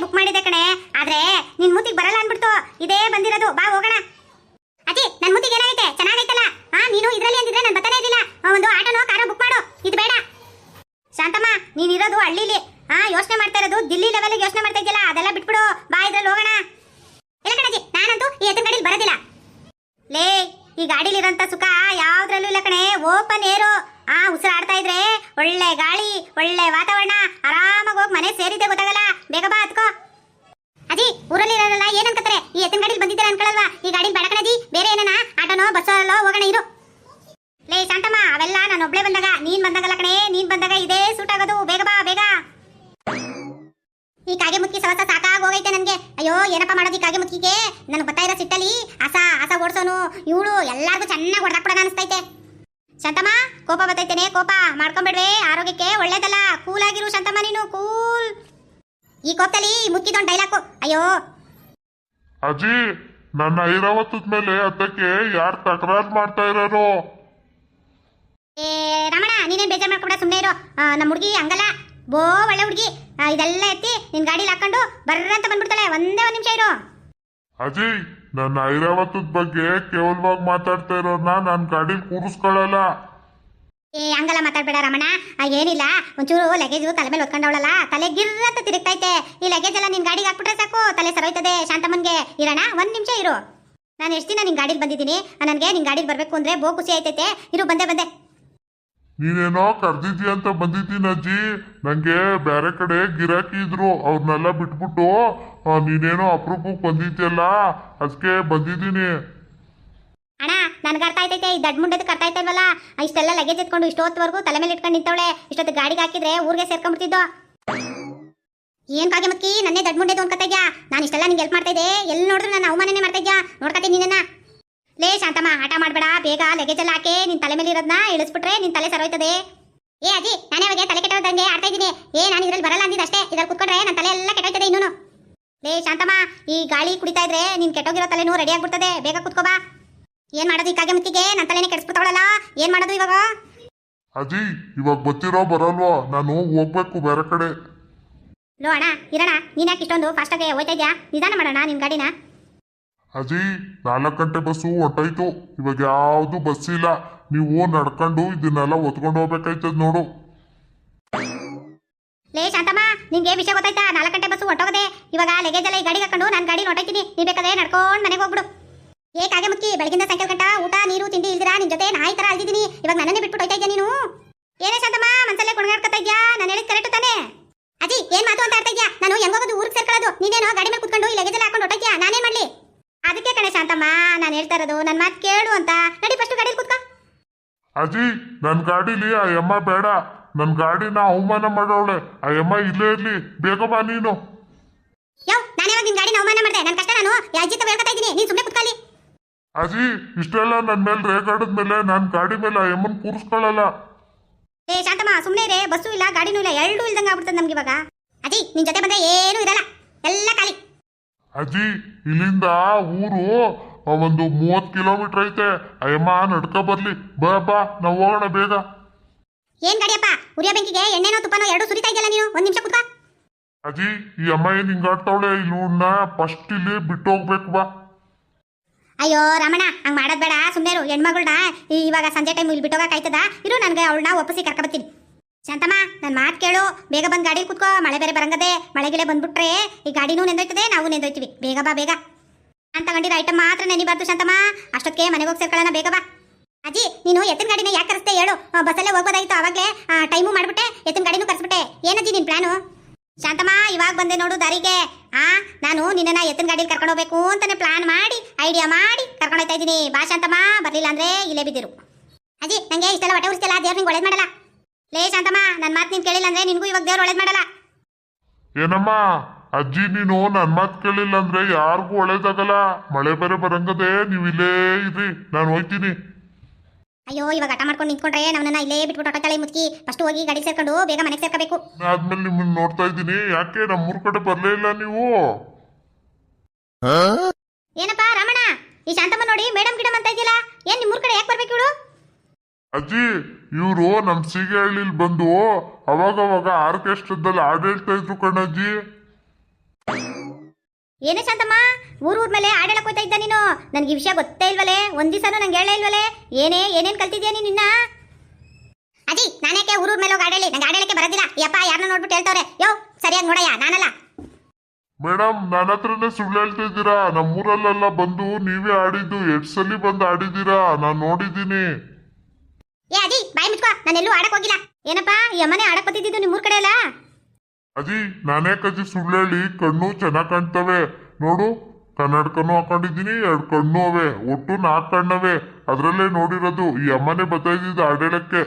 Book ಮಾಡಿದೆ ಕಣೆ. ಆದ್ರೆ ನಿನ್ ಮೂತಿಗೆ ಬರಲ್ಲ ಅನ್ಬಿಡ್ತು. ಇದೇ ಬಂದಿರೋದು. ಬಾ, ಹೋಗೋಣ. ಅಜ್ಜಿ, ನನ್ ಮೂತಿಗೆ ಏನಾಗೈತೆ? ಚೆನ್ನಾಗೈತಲ್ಲ? ಹಾ ನೀನು ಇದ್ರಲ್ಲಿ ಅಂದಿದ್ರೆ ನಾನು ಬರ್ತಾನೆ ಇಲ್ಲ ಒಂದು ಆಟೋನೋ, ಕಾರೋ ಬುಕ್ ಮಾಡು. ಇದು ಬೇಡ. ಶಾಂತಮ್ಮ, ನೀನ್ ಇರೋದು ಹಳ್ಳಿಲಿ. ಹಾ ಯೋಚನೆ ಮಾಡ್ತಾ ಇರೋದು ದಿಲ್ಲಿ ಲೆವೆಲ್ ಯೋಚನೆ ಮಾಡ್ತಾ ಇದೆಯಲ್ಲ, ಅದೆಲ್ಲ ಬಿಟ್ಬಿಡು. ಬಾ, ಇದ್ರಲ್ಲಿ ಹೋಗೋಣ. ಇಲ್ಲ ಕಣಜಿ ನಾನಂತೂ ಈ ಎತ್ತಿನ ಬರೋದಿಲ್ಲ. ಲೇ, ಈ ಗಾಡಿಲಿರೋಂಥ ಸುಖ ಯಾವ್ದ್ರಲ್ಲೂ ಇಲ್ಲ ಕಣೆ. ಓಪನ್ ಏರು ಆ, ಉಸಿರಾಡ್ತಾ ಇದ್ರೆ ಒಳ್ಳೆ ಗಾಳಿ, ಒಳ್ಳೆ ವಾತಾವರಣ ಆರಾಮಾಗಿ ಹೋಗಿ ಮನೆ ಸೇರಿದೆ ಗೊತ್ತಾಗಲ್ಲ ಬೇಗ ಬಾ ಹತ್ಕೋ ಅಜ್ಜಿ ಊರಲ್ಲಿ ಇರೋರಲ್ಲ ಏನ್ ಅನ್ಕತ್ತಾರೆ? ಈ ಎತ್ತಿನ ಗಾಡಿಲಿ ಬಂದಿದ್ದೀರಾ ಅನ್ಕೊಳಲ್ವಾ? ಈ ಗಾಡಿ ಬೇಡ ಬೇರೆ ಏನೇನ? ಆಟೋನೋ, ಬಸ್ಸೋ ಹೋಗೋಣ ಇರು. ಲೇ, ಶಾಂತಮ್ಮ, ಅವೆಲ್ಲ ನಾನು ಒಬ್ಳೆ ಬಂದಾಗ, ನೀನ್ ಬಂದಾಗಲ್ಲ ಕಣೆ, ನೀನ್ ಬಂದಾಗ ಇದೇ ಸೂಟ್ ಆಗೋದು. ಬೇಗ ಬಾ, ಬೇಗ. ಈ ಕಾಗೆ ಮುಕ್ಕಿ ಸವಸ ಸಾಕಾಗ್ ಹೋಗೈತೆ ನನ್ಗೆ. ಅಯ್ಯೋ, ಏನಪ್ಪ ಮಾಡೋದು ಈ ಕಾಗೆ ಮುಕ್ಕಿಗೆ? ನನಗೆ ಬರ್ತಾ ಇರೋ ಸಿಟ್ಟಲ್ಲಿ? ಹಸ ಹಸ ಓಡಿಸೋನು. ಇವಳು ಎಲ್ಲಾರ್ಗು ಚೆನ್ನಾಗಿ ಹೊಡೆದಾಕ್ಬಿಡೋಣ ಅನಿಸ್ತೈತೆ. ಶಾಂತಮ್ಮ, ಕೋಪ ಬರ್ತೈತೇನೆ, ಕೋಪ. ಮಾಡ್ಕೊಂಬಿಡ್ವೆ, ಆರೋಗ್ಯಕ್ಕೆ ಒಳ್ಳೇದಲ್ಲ. ಕೂಲ್ ಆಗಿರು ಶಾಂತಮ್ಮ ನೀನು, ಕೂಲ್. ಈ ಕೊತ್ತಲಿ ಮುಕ್ಕಿದೊಂದು ಡೈಲಾಕು ಅಯ್ಯೋ. ಅಜ್ಜಿ ನನ್ನ ಐರಾವತದ ಮೇಲೆ ಅದಕ್ಕೆ ಯಾರು ತಕರಾರು ಮಾಡ್ತಾ ಇರೋರು? ಏ ರಮಣ ನೀನೇ ಬೇಜಾರ್ ಮಾಡ್ಕೊಬೇಡ ಸುಮ್ಮನೆ ಇರೋ. ನಮ್ಮ ಹುಡುಗಿ ಹಂಗಲ್ಲ ಬೋ ಒಳ್ಳೆ ಹುಡುಗಿ. ಇದೆಲ್ಲ ಎತ್ತಿ ನಿನ್ ಗಾಡಿಲಿ ಹಾಕೊಂಡು ಬರ್ರ ಅಂತ ಬಂದ್ಬಿಡ್ತಾಳೆ. ಒಂದೇ ಒಂದ್ ನಿಮಿಷ ಇರೋ. ಅಜ್ಜಿ ನನ್ನ ಐರಾವತದ ಬಗ್ಗೆ ಕೇವಲವಾಗಿ ಮಾತಾಡ್ತಾ ಇರೋರ್ನ ನನ್ನ ಗಾಡಿಲಿ ಕೂರಿಸ್ಕೊಳ್ಳಲ್ಲ ಏ, ಹಂಗಲ್ಲ ಮಾತಾಡ್ಬೇಡ ರಮಣ. ಏನಿಲ್ಲ, ಒಂಚೂರು ಲಗೇಜು ತಲೆ ಮೇಲೆ ಹೊತ್ಕೊಂಡವಳಲ್ಲ. ತಲೆ ಅಂತ ತಿರುಗ್ತೈತೆ. ಈ ಲಗೇಜ್ ಎಲ್ಲ ನಿನ್ ಗಾಡಿಗೆ ಹಾಕ್ಬಿಟ್ರೆ ಸಾಕು. ತಲೆ ಸರೋಯ್ತದೆ, ಶಾಂತಮ್ಮನ್ಗೆ. ಇರೋಣ, ಒಂದ್ ನಿಮಿಷ ಇರು. ನಾನು ಎಷ್ಟು ದಿನ ನಿನ್ ಗಾಡಿಲಿ ಬಂದಿದ್ದೀನಿ. ನನಗೆ ನಿನ್ ಗಾಡಿಲಿ ಬರ್ಬೇಕು ಅಂದ್ರೆ ಬೋ ಖುಷಿ ಆಯ್ತೈತೆ. ಇರು, ಬಂದೆ ಬಂದೆ. ನೀನೇನೋ ಕರ್ದಿದ್ಯ ಅಂತ ಬಂದಿದ್ದೀನಿ ಅಜ್ಜಿ ನಂಗೆ ಬೇರೆ ಕಡೆ ಗಿರಾಕಿ ಇದ್ರು. ಅವ್ರನ್ನೆಲ್ಲ ಬಿಟ್ಬಿಟ್ಟು ನೀನೇನೋ ಅಪರೂಪಕ್ಕೆ ಬಂದಿದ್ಯಲ್ಲ. ಅದಕ್ಕೆ ಬಂದಿದ್ದೀನಿ. ಅಣ್ಣ, ನನ್ಗೆ ಅರ್ಥ ಆಯ್ತೈತೆ, ಈ ದಡ್ ಮುಂಡದಕ್ಕೆ ಅರ್ಥ ಇಷ್ಟೆಲ್ಲ ಲಗೇಜ್ ಎತ್ಕೊಂಡು ಇಷ್ಟೊತ್ತವರೆಗೂ ತಲೆ ಮೇಲೆ ಇಟ್ಕೊಂಡು ನಿಂತವಳೆ ಇಷ್ಟೊತ್ತು ಗಾಡಿಗೆ ಹಾಕಿದ್ರೆ ಊರಿಗೆ ಸೇರ್ಕೊಂಡ್ಬಿಡ್ತಿದ್ದೋ ಏನ್ ಕಾಗೆ ಮಕ್ಕಿ ನನ್ನೇ ದಡ್ ಮುಂಡೆದು ಅನ್ಕೊತಾ ಇದ್ಯಾ? ನಾನು ಇಷ್ಟೆಲ್ಲ ನಿಂಗೆ ಹೆಲ್ಪ್ ಮಾಡ್ತಾ ಇದ್ದೆ ಎಲ್ಲಿ ನೋಡಿದ್ರು ನಾನು ಅವಮಾನನೇ ಮಾಡ್ತಾ ಇದ್ಯಾ? ನೋಡ್ಕತೀನಿ ನಿನ್ನ ಲೇ ಶಾಂತಮ್ಮ, ಆಟ ಮಾಡ್ಬೇಡ, ಬೇಗ ಲಗೇಜ್ ಎಲ್ಲ ಹಾಕಿ, ನಿನ್ ತಲೆ ಮೇಲೆ ಇರೋದನ್ನ ಇಳಿಸ್ಬಿಟ್ರೆ ನಿನ್ ತಲೆ ಸರೋಯ್ತದೆ. ಏ ಅಜಿ ನಾನೇ ಅವಾಗ ತಲೆ ಕೆಟ್ಟೋದಂಗೆ ಆಡ್ತಾ ಇದ್ದೀನಿ. ಏ, ನಾನು ಇದ್ರಲ್ಲಿ ಬರಲ್ಲ ಅಂದಿದ್ದು ಅಷ್ಟೇ, ಇದ್ರಲ್ಲಿ ಕುತ್ಕೊಂಡ್ರೆ ನನ್ನ ತಲೆ ಎಲ್ಲ ಕೆಟ್ಟೋಯ್ತದೆ ಇನ್ನೂನು. ಲೇ ಶಾಂತಮ್ಮ, ಈ ಗಾಳಿ ಕುಡಿತಾ ಇದ್ರೆ ನಿನ್ ಕೆಟ್ಟೋಗಿರೋ ತಲೆನೂ ರೆಡಿ ಆಗ್ಬಿಡ್ತದೆ, ಬೇಗ ಕುತ್ಕೋ ಬಾ. ಏನ್ ಮಾಡೋದು ಈ ಕಾಗೆ ಮುತ್ತಿಗೆ? ನನ್ನ ತಲೆನೇ ಕೆಡಿಸ್ಬಿಡ್ತಾವಳಲ್ಲ ಏನ್ ಮಾಡೋದು ಇವಾಗ? ಅಜಿ ಇವಾಗ ಬತ್ತಿರೋ ಬರಲ್ವಾ? ನಾನು ಹೋಗ್ಬೇಕು ಬೇರೆ ಕಡೆ. ಲೋ ಅಣ್ಣ ಇರೋಣ ನೀನ್ ಯಾಕೆ ಇಷ್ಟೊಂದು ಫಾಸ್ಟಾಗಿ ಹೋಯ್ತಾ ಇದ್ಯಾ? ನಿಧಾನ ಮಾಡೋಣ ನಿನ್ ಗಾಡಿನ. ಅಜಿ ನಾಲ್ಕು ಗಂಟೆ ಬಸ್ಸು ಹೊಟ್ಟೋಯ್ತು ಇವಾಗ ಯಾವುದು ಬಸ್ ಇಲ್ಲ. ನೀವು ನಡ್ಕೊಂಡು ಇದನ್ನೆಲ್ಲ ಒತ್ಕೊಂಡು ಹೋಗ್ಬೇಕಾಯ್ತದ ನೋಡು. ಲೇ ಶಾಂತಮ್ಮ ನಿಂಗೆ ವಿಷಯ ಗೊತ್ತಾಯ್ತಾ? ನಾಲ್ಕು ಗಂಟೆ ಬಸ್ಸು ಹೊಟ್ಟೋಗದೆ ಇವಾಗ ಲಗೇಜ್ ಎಲ್ಲ ಈ ಗಾಡಿಗೆ ಹಾಕೊಂಡು ನಾನು ಗಾಡಿ ಹೊಂಟೋಯ್ತೀನಿ ನೀ ಬೇಕಾದ್ರೆ ನಡ್ಕೊಂಡು ಮನೆಗೆ ಹೋಗ್ಬಿಡು. ಏ ಕಾಗೆ ಮುಕ್ಕಿ ಬೆಳಗಿಂದ ಸಾಯಂಕಾಲ ಗಂಟ ಊಟ ನೀರು ತಿಂಡಿ ಇಲ್ದಿರಾ? ನಿನ್ ಜೊತೆ ನಾಯಿ ತರ ಅಲ್ದಿದ್ದೀನಿ. ಇವಾಗ ನನ್ನನ್ನೇ ಬಿಟ್ಬಿಟ್ಟು ಹೋಯ್ತಾ ಇದ್ಯಾ ನೀನು? ಏನೇ ಶಾಂತಮ್ಮ ಮನ್ಸಲ್ಲೇ ಕುಣಗಾಡ್ಕೊತಾ ಇದ್ಯಾ? ನಾನು ಹೇಳಿದ್ ಕರೆಕ್ಟ್ ತಾನೆ? ಅಜ್ಜಿ ಏನ್ ಮಾತು ಅಂತ ಆಡ್ತಾ ಇದ್ಯಾ? ನಾನು ಹೆಂಗೋಗೋದು ಊರಿಗೆ ಸೇರ್ಕೊಳ್ಳೋದು? ನೀನೇನೋ ಗಾಡಿ ಮೇಲೆ ಕುತ್ಕೊಂಡು ಈ ಲಗೇಜಲ್ಲಿ ಹಾಕೊಂಡು ಹೊಟ್ಟೋಯ್ಯಾ ನಾನೇ ಮಾಡ್ಲಿ? ಅದಕ್ಕೆ ಕಣೆ ಶಾಂತಮ್ಮ ನಾನು ಹೇಳ್ತಾ ಇರೋದು ನನ್ನ ಮಾತು ಕೇಳು ಅಂತ. ನಡಿ ಫಸ್ಟ್ ಗಾಡಿ ಕೂತ್ಕೋ. ಅಜ್ಜಿ ನನ್ನ ಗಾಡಿಲಿ ಆ ಯಮ್ಮ ಬೇಡ. ನನ್ನ ಗಾಡಿನ ಅವಮಾನ ಮಾಡೋಳೆ ಆ ಯಮ್ಮ ಇಲ್ಲೇ ಇರ್ಲಿ. ಬೇಗ ಬಾ ನೀನು. ಯೋ ನಾನು ಯಾವಾಗ ನಿನ್ನ ಗಾಡಿನ ಅವಮಾನ ಮಾಡಿದೆ? ನನ್ನ ಕಷ್ಟ ನಾನು. ಯಾಜಿತ ಹೇಳ್ಕೊತಾ ಇದ್ದೀನಿ. ನೀನು ಸುಮ್ಮನೆ ಕುತ್ಕೊಳ್ಳಿ ಅಜ್ಜಿ ಇಷ್ಟೆಲ್ಲ ನನ್ನ ಮೇಲೆ ರೇಗಾಡಿದ ಮೇಲೆ ನಾನು ಗಾಡಿ ಮೇಲೆ ಆ ಎಮ್ಮನ್ ಕೂರಿಸ್ಕೊಳ್ಳಲ್ಲ. ಏ ಶಾಂತಮ್ಮ ಸುಮ್ಮನೆ ರೇ ಬಸ್ಸು ಇಲ್ಲ ಗಾಡಿನೂ ಇಲ್ಲ ಎರಡೂ ಇಲ್ದಂಗೆ ಆಗ್ಬಿಡ್ತದೆ ನಮ್ಗೆ ಇವಾಗ. ಅಜಿ ನಿನ್ ಜೊತೆ ಬಂದ್ರೆ ಏನೂ ಇರಲ್ಲ ಎಲ್ಲ ಖಾಲಿ. ಅಜ್ಜಿ ಇಲ್ಲಿಂದ ಊರು ಒಂದು ಮೂವತ್ತು ಕಿಲೋಮೀಟರ್ ಐತೆ ಅಯ್ಯಮ್ಮ ಯಮ್ಮ ನಡ್ಕ ಬರ್ಲಿ ಬಾ ಬಾ ನಾವು ಹೋಗೋಣ ಬೇಗ. ಏನ್ ಗಾಡಿಯಪ್ಪ ಉರಿಯ ಬೆಂಕಿಗೆ ಎಣ್ಣೆನೋ ತುಪ್ಪನೋ ಎರಡು ಸುರಿತಾ ಇದೆಯಲ್ಲ ನೀನು? ಒಂದ್ ನಿಮಿಷ ಕುತ್ಕೋ. ಅಜ್ಜಿ ಈ ಅಮ್ಮ ಏನ್ ಹಿಂಗಾಡ್ತಾವಳೆ ಇಲ್ಲಿ ಫಸ್ಟ್ ಇಲ್ಲಿ ಬಿಟ್ಟು ಹೋಗ್ಬೇಕು ಬಾ. ಅಯ್ಯೋ ರಮಣ ಹಂಗ್ ಮಾಡೋದು ಬೇಡ ಸುಮ್ಮನೆ ಇರು. ಹೆಣ್ಮಗಳನ್ನ ಇವಾಗ ಸಂಜೆ ಟೈಮ್ ಇಲ್ಲಿ ಬಿಟ್ಟೋಗಕ್ ಆಯ್ತದ? ಇರು ನನಗೆ ಅವಳನ್ನ ಒಪ್ಪಿಸಿ ಕರ್ಕ ಬರ್ತೀನಿ. ಶಾಂತಮ್ಮ ನನ್ನ ಮಾತು ಕೇಳು. ಬೇಗ ಬಂದು ಗಾಡಿ ಕೂತ್ಕೋ. ಮಳೆ ಬೇರೆ ಬರಂಗದೆ. ಮಳೆಗಿಳೆ ಬಂದ್ಬಿಟ್ರೆ ಈ ಗಾಡಿನೂ ನೆಂದೋಯ್ತದೆ, ನಾವು ನೆಂದೋಯ್ತೀವಿ. ಬೇಗ ಬಾ, ಬೇಗ. ಅಂತ ತಗೊಂಡಿರೋ ಐಟಮ್ ಮಾತ್ರ ನೆನಿಬಾರ್ದು ಶಾಂತಮ್ಮ. ಅಷ್ಟೊತ್ತಿಗೆ ಮನೆಗೆ ಹೋಗಿ ಸೇರ್ಕೊಳ್ಳೋಣ, ಬೇಗ ಬಾ. ಅಜ್ಜಿ, ನೀನು ಎತ್ತಿನ ಗಾಡಿನ ಯಾಕೆ ಕರೆಸ್ತೆ ಹೇಳು. ಬಸ್ಸಲ್ಲೇ ಹೋಗ್ಬೋದಾಗಿತ್ತು ಅವಾಗಲೇ ಟೈಮು ಮಾಡ್ಬಿಟ್ಟೆ. ಎತ್ತಿನ ಗಾಡಿನೂ ಕರೆಸ್ಬಿಟ್ಟೆ. ಏನಜ್ಜಿ ನಿನ್ ಪ್ಲಾನು ಶಾಂತಮ್ಮ, ಇವಾಗ ಬಂದೆ ನೋಡು ದಾರಿಗೆ. ಆ, ನಾನು ನಿನ್ನನ್ನ ಎತ್ತಿನ ಗಾಡಿಲಿ ಕರ್ಕೊಂಡು ಹೋಗ್ಬೇಕು ಅಂತಾನೆ ಪ್ಲಾನ್ ಮಾಡಿ ಐಡಿಯಾ ಮಾಡಿ ಕರ್ಕೊಂಡು ಹೋಗ್ತಾ ಇದ್ದೀನಿ. ಬಾ ಶಾಂತಮ್ಮ, ಬರಲಿಲ್ಲ ಅಂದ್ರೆ ಇಲ್ಲೇ ಬಿದ್ದಿರು. ಅಜ್ಜಿ, ನಂಗೆ ಇಷ್ಟೆಲ್ಲ ಹೊಟ್ಟೆ ಉರಿಸ್ತಿಲ್ಲ ದೇವ್ರು ನಿಂಗೆ ಒಳ್ಳೇದು ಮಾಡಲ್ಲ. ಲೇ ಶಾಂತಮ್ಮ ನನ್ನ ಮಾತು ನೀನು ಕೇಳಿಲ್ಲ ಅಂದ್ರೆ ನಿನಗೂ ಇವಾಗ ದೇವ್ರು ಒಳ್ಳೇದು ಮಾಡಲ್ಲ. ಏನಮ್ಮ, ಅಜ್ಜಿ, ನೀನು ನನ್ನ ಮಾತು ಕೇಳಿಲ್ಲ ಅಂದ್ರೆ ಯಾರಿಗೂ ಒಳ್ಳೇದಾಗಲ್ಲ. ಮಳೆ ಬೇರೆ ಬರಂಗದೆ ನೀವು ಇಲ್ಲೇ ಇರಿ ನಾನು ಹೋಯ್ತೀನಿ ಅಯ್ಯೋ ಇವಾಗ ಆಟ ಮಾಡ್ಕೊಂಡು ನಿಂತ್ಕೊಂಡ್ರೆ ನಮ್ಮನ್ನ ಇಲ್ಲೇ ಬಿಟ್ಬಿಟ್ಟು ಹೊಟ್ಟೆ ಮುಚ್ಕಿ ಫಸ್ಟ್ ಹೋಗಿ ಗಾಡಿ ಸೇರ್ಕೊಂಡು ಬೇಗ ಮನೆಗೆ ಸೇರ್ಕೋಬೇಕು. ಆದ್ಮೇಲೆ ನಿಮ್ಮನ್ನ ನೋಡ್ತಾ ಇದ್ದೀನಿ. ಯಾಕೆ ನಮ್ಮೂರ್ ಕಡೆ ಬರ್ಲೇ ಇಲ್ಲ ನೀವು? ಏನಪ್ಪಾ ರಮಣ ಈ ಶಾಂತಮ್ಮ ನೋಡಿ ಮೇಡಮ್ ಗಿಡಮ್ ಅಂತ ಇದೆಯಲ್ಲ ಏನ್ ನಿಮ್ಮೂರ್ ಕಡೆ ಯಾಕೆ ಬರ್ಬೇಕು ಇವಳು ಅಜ್ಜಿ ಇವರು ನಮ್ಮ ಸೀಗೆಹಳ್ಳಿಲ್ ಬಂದು ಅವಾಗ ಅವಾಗ ಆರ್ಕೆಸ್ಟ್ರದಲ್ಲಿ ಹಾಡು ಹೇಳ್ತಾ ಇದ್ರು ಕಣಜ್ಜಿ. ಏನೇ ಶಾಂತಮ್ಮ ಊರ್ ಊರ್ ಮೇಲೆ ಆಡಳಕ್ ಹೋಯ್ತಾ ಇದ್ದ ನೀನು? ನನ್ಗೆ ಈ ವಿಷಯ ಗೊತ್ತೇ ಇಲ್ವಲೆ? ಒಂದ್ ದಿವಸನೂ ನಂಗೆ ಹೇಳೇ ಇಲ್ವಲೆ? ಏನೇ ಏನೇನ್ ಕಲ್ತಿದ್ಯಾ ನೀನ್ ನಿನ್ನ ಅಜಿ ನಾನೇಕೆ ಊರ್ ಊರ್ ಮೇಲೆ ಹೋಗಿ ಆಡಳಿ ನಂಗೆ ಆಡಳಿಕೆ ಬರೋದಿಲ್ಲ. ಯಪ್ಪ ಯಾರನ್ನ ನೋಡ್ಬಿಟ್ಟು ಹೇಳ್ತವ್ರೆ. ಯೋ ಸರಿಯಾಗಿ ನೋಡಯ್ಯ ನಾನಲ್ಲ. ಮೇಡಮ್ ನನ್ನ ಹತ್ರನೇ ಸುಳ್ಳು ಹೇಳ್ತಾ ಇದ್ದೀರಾ? ನಮ್ಮೂರಲ್ಲೆಲ್ಲ ಬಂದು ನೀವೇ ಆಡಿದ್ದು ಎಡ್ಸಲ್ಲಿ ಸಲ ಬಂದು ಆಡಿದ್ದೀರಾ? ನಾನು ನೋಡಿದ್ದೀನಿ. ಏ ಅಜ್ಜಿ ಬಾಯಿ ಮುಚ್ಕೋ. ನಾನೆಲ್ಲೂ ಆಡಕ್ಕೆ ಹೋಗಿಲ್ಲ. ಏನಪ್ಪ ಯಮನೆ ಆಡಕ್ಕೆ ಆಡಕ್ ಬತ್ತಿದ್ದು ನಿಮ್ಮೂರ್ ಕಡೆ ಅಲ್ಲ ಅಜಿ ನಾನೇ ಕಜಿ ಸುಳ್ಳು ಹೇಳಿ ಕಣ್ಣು ಚೆನ್ನಾಗ್ ಕಾಣ್ತವೆ. ನೋಡು ಕನ್ನಡಕನೂ ಹಾಕೊಂಡಿದ್ದೀನಿ, ಎರಡು ಕಣ್ಣು ಅವೆ. ಒಟ್ಟು ನಾಲ್ಕು ಕಣ್ಣವೆ. ಅದ್ರಲ್ಲೇ ನೋಡಿರೋದು, ಈ ಅಮ್ಮನೇ ಬರ್ತಾ ಇದ್ದಿದ್ದು ಆಡೇಳಕ್ಕೆ.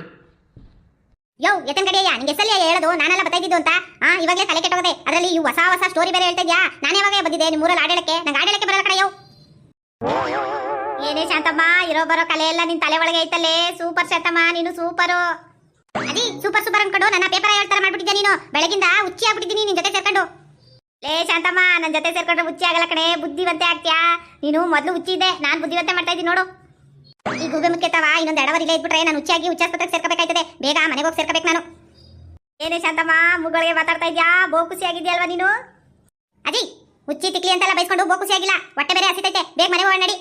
ಯೋ, ಎತ್ತನ್ ಕಡೆಯ ನಿಂಗೆ ಸಲ್ಲಿ ಹೇಳೋದು, ನಾನೆಲ್ಲ ಬತ್ತಾಯಿದ್ದು ಅಂತ? ಆ, ಇವಾಗಲೇ ತಲೆ ಕೆಟ್ಟೋಗದೆ. ಅದರಲ್ಲಿ ಈ ಹೊಸ ಹೊಸ ಸ್ಟೋರಿ ಬೇರೆ ಹೇಳ್ತಾ ಇದ್ಯಾ? ನಾನು ಯಾವಾಗ ಬಂದಿದ್ದೆ ನಿಮ್ಮೂರಲ್ಲಿ ಆಡಳಕ್ಕೆ. ನಂಗೆ ಆಡಳಕ್ಕೆ ಬರಲ್ಲ ಕಡೆಯೋ ಏನೇ ಶಾಂತಮ್ಮ, ಇರೋ ಬರೋ ಕಲೆ ಎಲ್ಲ ನಿನ್ ತಲೆ ಒಳಗೆ ಐತಲ್ಲೇ. ಸೂಪರ್ ಶಾಂತಮ್ಮ, ನೀನು ಸೂಪರು. ಅದಿ ಸೂಪರ್ ಸೂಪರ್ ಅನ್ಕೊಂಡು ನನ್ನ ಪೇಪರ್ ಹೇಳ್ತಾರ ಮಾಡ್ಬಿಟ್ಟಿದ್ದೆ ನೀನು? ಬೆಳಗಿಂದ ಹುಚ್ಚಿ ಆಗ್ಬಿಟ್ಟಿದ್ದೀನಿ, ನಿನ್ ಜೊತೆ ಸೇರ್ಕೊಂಡು. ಲೇ ಶಾಂತಮ್ಮ ನನ್ನ ಜೊತೆ ಸೇರ್ಕೊಂಡ್ರೆ ಉಚ್ಚಿ ಆಗಲ್ಲ ಕಣೆ, ಬುದ್ಧಿವಂತೆ ಆಗ್ತೀಯಾ? ನೀನು ಮೊದಲು ಹುಚ್ಚಿದ್ದೆ ನಾನು ಬುದ್ಧಿವಂತೆ ಮಾಡ್ತಾ ಇದ್ದೀನಿ ನೋಡು. ಈ ಗೂಬೆ ಮುಖ್ಯತವ ಇನ್ನೊಂದು ಎರಡವರ್ ಇಲ್ಲ ಇದ್ಬಿಟ್ರೆ ನಾನು ಹುಚ್ಚಾಗಿ ಹುಚ್ಚಾಸ್ಪತ್ರೆಗೆ ಸೇರ್ಕೋಬೇಕಾಯ್ತದೆ. ಬೇಗ ಮನೆಗೆ ಹೋಗಿ ಸೇರ್ಕೋಬೇಕು ನಾನು. ಏನೇ ಶಾಂತಮ್ಮ ಮುಗಳಿಗೆ ಮಾತಾಡ್ತಾ ಇದ್ಯಾ? ಬೋ ಖುಷಿ ಆಗಿದ್ಯಲ್ವಾ ನೀನು? ಅಜಿ ಹುಚ್ಚಿ ತಿಕ್ಲಿ ಅಂತೆಲ್ಲ ಬೈಸ್ಕೊಂಡು ಬೋ ಖುಷಿ ಆಗಿಲ್ಲ. ಹೊಟ್ಟೆ ಬೇರೆ ಹಸಿತೈತೆ, ಬೇಗ ಮನೆಗೆ ಹೋಗಿ ನಡಿ.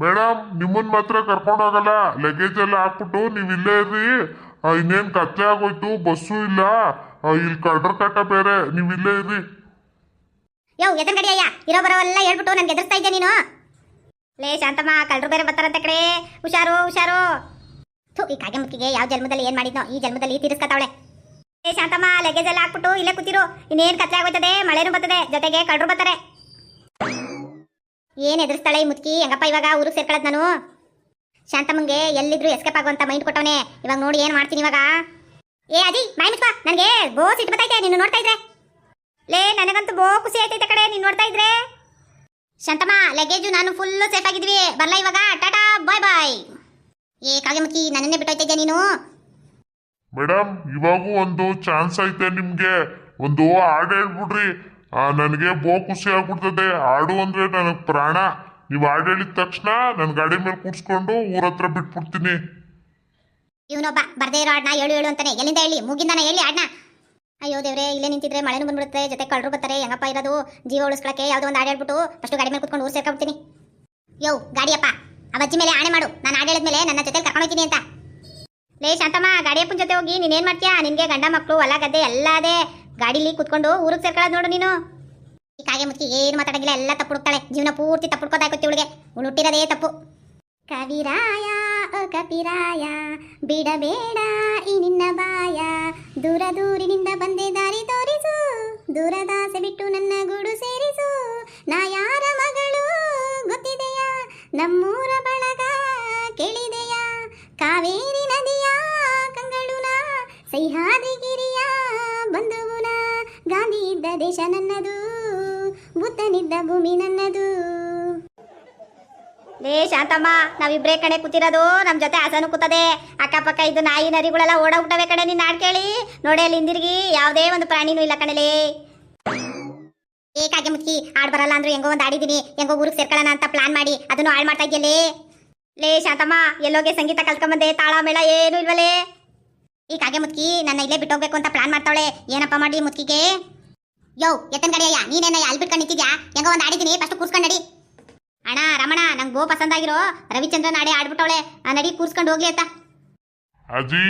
ಮೇಡಮ್ ನಿಮ್ಮನ್ ಮಾತ್ರ ಕರ್ಕೊಂಡು ಹೋಗಲ್ಲ ಲಗೇಜ್ ಎಲ್ಲ ಹಾಕ್ಬಿಟ್ಟು ನೀವು ಇಲ್ಲೇ ಇರ್ರಿ. ಆ, ಇನ್ನೇನ್ ಕತ್ಲೆ ಆಗೋಯ್ತು ಬಸ್ಸು ಇಲ್ಲ. ಇಲ್ಲಿ ಕಡ್ರ ಕಟ್ಟ ಬೇರೆ ನೀವು ಇಲ್ಲೇ ಇರ್ರಿ. ಯೋ ಎತ್ತನ ಗಡಿ ಅಯ್ಯ. ಇರೋ ಬರೋವೆಲ್ಲ ಹೇಳ್ಬಿಟ್ಟು ನನ್ಗೆ ಎದುರಿಸ್ತಾ ಇದ್ದೆ ನೀನು? ಲೇ ಶಾಂತಮ್ಮ ಕಳ್ಳರು ಬೇರೆ ಬರ್ತಾರಂತ ಕಡೆ ಹುಷಾರು ಹುಷಾರು. ಥು ಈ ಕಾಗೆ ಮುಕ್ಕಿಗೆ ಯಾವ ಜನ್ಮದಲ್ಲಿ ಏನ್ ಮಾಡಿದ್ನೋ ಈ ಜನ್ಮದಲ್ಲಿ ತೀರಿಸ್ಕೊತಾವಳೆ. ಏ ಶಾಂತಮ್ಮ ಲಗೇಜ್ ಎಲ್ಲ ಹಾಕ್ಬಿಟ್ಟು ಇಲ್ಲೇ ಕೂತಿರು. ಇನ್ನೇನ್ ಕತ್ಲೆ ಆಗೋಯ್ತದೆ? ಮಳೆನೂ ಬರ್ತದೆ. ಜೊತೆಗೆ ಕಳ್ಳರು ಬರ್ತಾರೆ. ಏನ್ ಎದುರಿಸ್ತಾಳೆ ಈ ಮುತ್ಕಿ ಹೆಂಗಪ್ಪ ಇವಾಗ ಊರಿಗೆ ಸೇರ್ಕೊಳ್ಳೋದು ನಾನು? ಶಾಂತಮ್ಮಂಗೆ ಎಲ್ಲಿದ್ರು ಎಸ್ಕೇಪ್ ಆಗುವಂತ ಮೈಂಡ್ ಕೊಟ್ಟವನೆ. ಇವಾಗ ನೋಡಿ ಏನು ಮಾಡ್ತೀನಿ ಇವಾಗ. ಏ ಅದಿ ಬಾಯ್ ಮುಚ್ಕೋ. ನನಗೆ ಬೋ ಸಿಟ್ಟು ಬರ್ತೈತೆ ನೀನು ನೋಡ್ತಾ ಇದ್ರೆ. ಲೇ, ನನಗಂತೂ ಬೋ ಖುಷಿ ಆಯ್ತೈತೆ ಕಡೆ ನೀನು ನೋಡ್ತಾ ಇದ್ರೆ. ಶಾಂತಮ್ಮ ಲಗೇಜು ನಾನು ಫುಲ್ಲು ಸೇಫ್ ಆಗಿದ್ವಿ. ಬರಲ್ಲ ಇವಾಗ? ಟಾಟಾ, ಬಾಯ್ ಬಾಯ್. ಏ ಕಾಗೆ ಮುಕ್ಕಿ ನನ್ನನ್ನೇ ಬಿಟ್ಟೋಯ್ತಾ ನೀನು? ಮೇಡಮ್ ಇವಾಗೂ ಒಂದು ಚಾನ್ಸ್ ಐತೆ ನಿಮ್ಗೆ. ಒಂದು ಹಾಡು ಹೇಳ್ಬಿಡ್ರಿ. ಆ, ನನಗೆ ಬೋ ಖುಷಿ ಆಗ್ಬಿಡ್ತದೆ. ಹಾಡು ಅಂದ್ರೆ ನನಗೆ ಪ್ರಾಣ. ನೀವು ಹಾಡು ಹೇಳಿದ ತಕ್ಷಣ ನನ್ನ ಗಾಡಿ ಮೇಲೆ ಕೂಡ್ಸ್ಕೊಂಡು ಊರ ಹತ್ರ ಬಿಟ್ಬಿಡ್ತೀನಿ. ಇವನೊಬ್ಬ ಬರ್ದೇ ಇರೋ ಆಡ್ನ ಹೇಳು ಹೇಳು ಅಂತಾನೆ. ಎಲ್ಲಿಂದ ಹೇಳಿ? ಮೂಗಿಂದಾನ ಹೇಳಿ ಅಣ್ಣ ಅಯ್ಯೋ ದೇವ್ರೆ ಇಲ್ಲೇ ನಿಂತಿದ್ರೆ ಮಳೆನೂ ಬಂದ್ಬಿಡುತ್ತೆ. ಜೊತೆ ಕಳ್ಳರು ಬರ್ತಾರೆ. ಹೆಂಗಪ್ಪ ಇರೋದು? ಜೀವ ಉಳಿಸ್ಕೊಳಕ್ಕೆ ಯಾವುದೋ ಒಂದು ಆಡ್ ಹೇಳ್ಬಿಟ್ಟು ಫಸ್ಟ್ ಗಾಡಿ ಮೇಲೆ ಕುತ್ಕೊಂಡು ಊರ್ ಸೇರ್ಕೊಂಡ್ಬಿಡ್ತೀನಿ. ಯೋ ಗಾಡಿಯಪ್ಪ ಆ ಬಜ್ಜಿ ಮೇಲೆ ಆಣೆ ಮಾಡು. ನಾನು ಆಡ್ ಹೇಳಿದ್ಮೇಲೆ ನನ್ನ ಜೊತೆ ಕರ್ಕೊಂಡು ಹೋಗ್ತೀನಿ ಅಂತ. ಲೇ ಶಾಂತಮ್ಮ ಗಾಡಿಯಪ್ಪನ ಜೊತೆ ಹೋಗಿ ನೀನೇನ್ ಮಾಡ್ತೀಯಾ? ನಿನಗೆ ಗಂಡ ಮಕ್ಕಳು ಹೊಲ ಗದ್ದೆ ಎಲ್ಲ ಅದೇ. ಗಾಡಿಲಿ ಕುತ್ಕೊಂಡು ಊರಿಗೆ ಸೇರ್ಕೊಳ್ಳೋದು ನೋಡು ನೀನು. ಈ ಕಾಗೆ ಮುಚ್ಚಿ ಏನು ಮಾತಾಡಂಗಿಲ್ಲ, ಎಲ್ಲ ತಪ್ಪು ಹುಡುಕ್ತಾಳೆ. ಜೀವನ ಪೂರ್ತಿ ತಪ್ಪು ಇವಳಿಗೆ. ಇವಳು ಹುಟ್ಟಿರೋದೇ ತಪ್ಪು. ಕವಿರಾಯ ಅ ಕಪಿರಾಯ, ಬಿಡಬೇಡ ಈ ನಿನ್ನ ಬಾಯ. ದೂರ ದೂರಿನಿಂದ ಬಂದೆ ದಾರಿ ತೋರಿಸು. ದೂರದಾಸೆ ಬಿಟ್ಟು ನನ್ನ ಗೂಡು ಸೇರಿಸು. ನಾ ಯಾರ ಮಗಳು ಗೊತ್ತಿದೆಯಾ? ನಮ್ಮೂರ ಬಳಗ ಕೇಳಿದೆಯಾ? ಕಾವೇರಿ ನದಿಯ ಸಹ್ಯಾದ್ರಿಗಿರಿಯ ಬಂಧುಗುನ ಗಾಂಧಿ ಇದ್ದ ದೇಶ ನನ್ನದು, ಬುದ್ಧನಿದ್ದ ಭೂಮಿ ನನ್ನದು. ಲೇ ಶಾಂತಮ್ಮ, ನಾವಿಬ್ರೇ ಕಡೆ ಕೂತಿರೋದು ನಮ್ಮ ಜೊತೆ ಹಸನು ಕೂತದೆ. ಅಕ್ಕಪಕ್ಕ ಇದು ನಾಯಿ ನರಿಗಳೆಲ್ಲ ಓಡೋಗ್ಬಿಟ್ಟವೆ ಕಡೆ ನೀನ್ ನಾಡ್ ಕೇಳಿ. ನೋಡಿ ಅಲ್ಲಿ ಹಿಂದಿರುಗಿ, ಯಾವುದೇ ಒಂದು ಪ್ರಾಣಿನೂ ಇಲ್ಲ ಕಣಲಿ ಏ ಕಾಗೆ ಮುಚ್ಚಿ ಆಡ್ ಬರಲ್ಲ ಅಂದ್ರೆ ಹೆಂಗೋ ಒಂದು ಆಡಿದೀನಿ ಹೆಂಗೋ ಊರಿಗೆ ಸೇರ್ಕೊಳ್ಳೋಣ ಅಂತ ಪ್ಲಾನ್ ಮಾಡಿ, ಅದನ್ನು ಹಾಳು ಮಾಡ್ತಾ ಇದೆಯಲ್ಲಿ ಲೇ ಶಾಂತಮ್ಮ, ಎಲ್ಲೋಗೆ ಸಂಗೀತ ಕಲ್ತ್ಕೊಂಬಂದೆ ತಾಳ ಮೇಳ ಏನು ಇಲ್ವಲ್ಲೇ ಈ ಕಾಗೆ ಮುತ್ಕಿ ನನ್ನ ಇಲ್ಲೇ ಬಿಟ್ಟೋಗ್ಬೇಕು ಅಂತ ಪ್ಲಾನ್ ಮಾಡ್ತಾವಳೆ. ಏನಪ್ಪ ಮಾಡಿ ಮುತ್ಕಿಗೆ ಯೋ ಎತ್ತನ್ ಕಡೆಯಯ್ಯ ನೀನೇನ ಅಲ್ಲಿ ಬಿಟ್ಕೊಂಡು ನಿಂತಿದ್ಯಾ? ಹೆಂಗೋ ಒಂದು ಆಡಿದೀನಿ ಫಸ್ಟ್ ಕೂರ್ಸ್ಕೊಂಡು ನಡಿ. ಅಣ್ಣ ರಮಣ ನಂಗೆ ಬೋ ಪಸಂದಾಗಿರೋ ರವಿಚಂದ್ರನ್ ಆಡಿ ಆಡ್ಬಿಟ್ಟವಳೆ. ಆ ನಡಿ ಕೂರ್ಸ್ಕೊಂಡು ಹೋಗ್ಲಿ ಅಂತ. ಅಜ್ಜಿ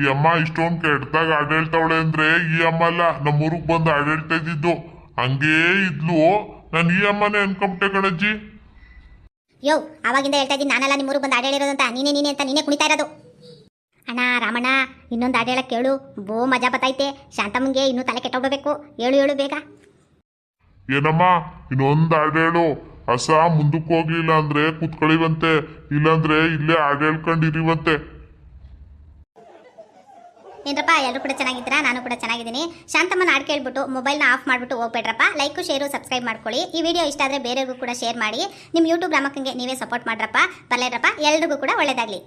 ಈ ಅಮ್ಮ ಇಷ್ಟೊಂದು ಕೆಟ್ಟದಾಗ ಹಾಡು ಹೇಳ್ತಾವಳೆ ಅಂದ್ರೆ ಈ ಅಮ್ಮ ಅಲ್ಲ ನಮ್ಮೂರಿಗೆ ಬಂದು ಆಡಳ್ತಾ ಇದ್ದಿದ್ದು. ಹಂಗೇ ಇದ್ಲು. ನಾನು ಈ ಅಮ್ಮನೇ ಅನ್ಕೊಂಬಿಟ್ಟೆ ಕಣಜ್ಜಿ. ಯೋ ಅವಾಗಿಂದ ಹೇಳ್ತಾ ಇದ್ದೀನಿ ನಾನೆಲ್ಲ ನಿಮ್ಮೂರು ಬಂದು ಆಡಳಿರೋದಂತ. ನೀನೇ ನೀನೇ ಅಂತ ನೀನೇ ಕುಣಿತಾ ಇರೋದು. ಅಣ್ಣ ರಾಮಣ್ಣ ಇನ್ನೊಂದು ಆಡೇಳ ಕೇಳು. ಬೋ ಮಜಾ ಬತ್ತೈತೆ. ಶಾಂತಮ್ಮಂಗೆ ಇನ್ನೂ ತಲೆ ಕೆಟ್ಟೋಗ್ಬೇಕು ಹೇಳು ಹೇಳು ಬೇಗ. ಏನಮ್ಮ ಇನ್ನೊಂದು ಹಾಡು ಹೇಳು. ಹಸ ಮುಂದಕ್ಕೆ ಹೋಗ್ಲಿಲ್ಲ ಅಂದ್ರೆ ಕುತ್ಕೊಳಿವಂತೆ ಇಲ್ಲಾಂದ್ರೆ ಇಲ್ಲೇ ಹಾಡು ಹೇಳ್ಕೊಂಡಿರಿವಂತೆ ಏನ್ರಪ್ಪ ಎಲ್ಲರೂ ಕೂಡ ಚೆನ್ನಾಗಿದ್ದೀರಾ? ನಾನು ಕೂಡ ಚೆನ್ನಾಗಿದ್ದೀನಿ. ಶಾಂತಮ್ಮನ ಹಾಡು ಕೇಳ್ಬಿಟ್ಟು ಮೊಬೈಲ್ನ ಆಫ್ ಮಾಡಿಬಿಟ್ಟು ಹೋಗ್ಬೇಡ್ರಪ್ಪ. ಲೈಕು ಶೇರು ಸಬ್ಸ್ಕ್ರೈಬ್ ಮಾಡ್ಕೊಳ್ಳಿ. ಈ ವಿಡಿಯೋ ಇಷ್ಟ ಆದರೆ ಬೇರೆಯವ್ರಿಗೂ ಕೂಡ ಶೇರ್ ಮಾಡಿ. ನಿಮ್ಮ ಯೂಟ್ಯೂಬ್ ಗ್ರಾಮಕ್ಕಂಗೆ ನೀವೇ ಸಪೋರ್ಟ್ ಮಾಡ್ರಪ್ಪ ಬರಲೇರಪ್ಪ. ಎಲ್ರಿಗೂ ಕೂಡ ಒಳ್ಳೇದಾಗಲಿ.